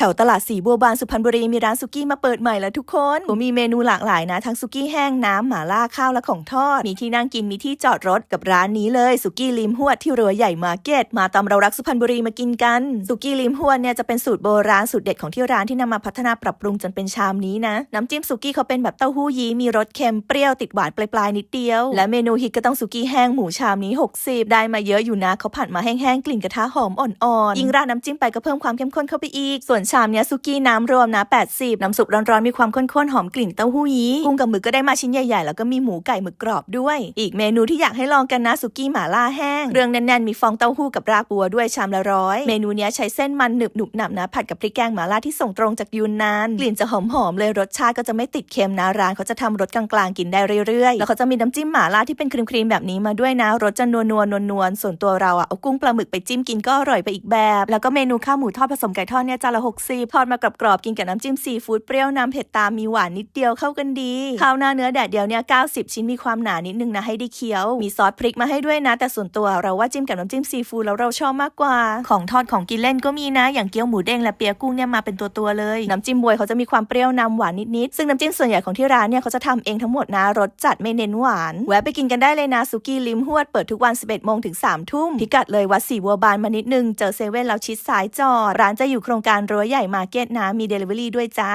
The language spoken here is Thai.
แถวตลาดสีบัวบานสุพรรณบุรีมีร้านสุกี้มาเปิดใหม่แล้วทุกคนก็มีเมนูหลากหลายนะ ทั้งสุกี้แห้งน้ำหมาล่าข้าวและของทอด มีที่นั่งกินมีที่จอดรถกับร้านนี้เลยสุกี้ริมหวดที่เรือใหญ่มาเก็ตมาตามเรารักสุพรรณบุรีมากินกันสุกี้ริมหวดเนี่ยจะเป็นสูตรโบราณสูตรเด็ดของที่ร้านที่นำมาพัฒนาปรับปรุงจนเป็นชามนี้นะน้ำจิ้มสุกี้เขาเป็นแบบเต้าหู้ยี้มีรสเค็มเปรี้ยวติดหวานปลายๆนิดเดียว และเมนูฮิตก็ต้องสุกี้แห้งหมูชามนี้ 60 ได้มาเยอะอยู่นะเขาผัดมาแห้งๆกลิ่นกระทะหอมอ่อนๆยิ่งราดน้ำจิ้มไปก็เพิ่มความเข้มข้นเข้าไปอีกส่วนชามเนี้ยสุกี้น้ำรวมนะ 80 น้ำซุปร้อนๆ มีความข้นๆ หอมกลิ่นเต้าหู้ยี้กุ้งกับหมึกก็ได้มาชิ้นใหญ่ๆ แล้วก็มีหมูไก่หมึกกรอบด้วย อีกเมนูที่อยากให้ลองกันนะสุกี้หม่าล่าแห้ง เรื่องแน่นๆ มีฟองเต้าหู้กับรากบัวด้วยชามละร้อย เมนูเนี้ยใช้เส้นมันหนึบหนุบหนับนะ ผัดกับพริกแกงหม่าล่าที่ส่งตรงจากยูนนาน กลิ่นจะหอมๆ เลยรสชาติก็จะไม่ติดเค็มนะร้านเขาจะทำรสกลางๆ กินได้เรื่อยๆ แล้วเขาจะมีน้ำจิ้มหม่าล่าที่เป็นครีมๆแบบนี้มาด้วยนะรสจะนัวๆนวลๆส่วนตัวเราอะเอากุ้งปลาหมึกไปจิ้มกินก็อร่อยไปอีกแบบ แล้วก็เมนูข้าวหมูทอดผสมไก่ทอดเนี่ยจานละ60ทอดมากรอบๆกินกับน้ำจิ้มซีฟู้ดเปรี้ยวนำเผ็ดตามมีหวานนิดเดียวเข้ากันดีข้าวหน้าเนื้อแดดเดียวเนี่ย90 ชิ้นมีความหนานิดนึงนะให้ได้เคี้ยว มีซอสพริกมาให้ด้วยนะ แต่ส่วนตัวเราว่าจิ้มกับน้ำจิ้มซีฟู้ดแล้วเราชอบมากกว่า ของทอดของกินเล่นก็มีนะ อย่างเกี๊ยวหมูเด้งและเปียกกุ้งเนี่ยมาเป็นตัวตัวเลย น้ำจิ้มบวยเขาจะมีความเปรี้ยวนำหวานนิดๆซึ่งน้ำจิ้มส่วนใหญ่ของที่ร้านเนี่ยเขาจะทำเองทั้งหมดนะรสจัดไม่เน้นหวานแวะไปกินกันได้เลยนะสุกี้ลิมหวดเปิดทุกวัน 11โมงถึง3ทุ่มพิกัดเลยวัดศรีบัวบานมานิดนึงเจอเซเว่นแล้วชิดซ้ายจอดร้านจะอยู่โครงการรั้วใหญ่มาร์เก็ตนะมีเดลิเวอรี่ด้วยจ้า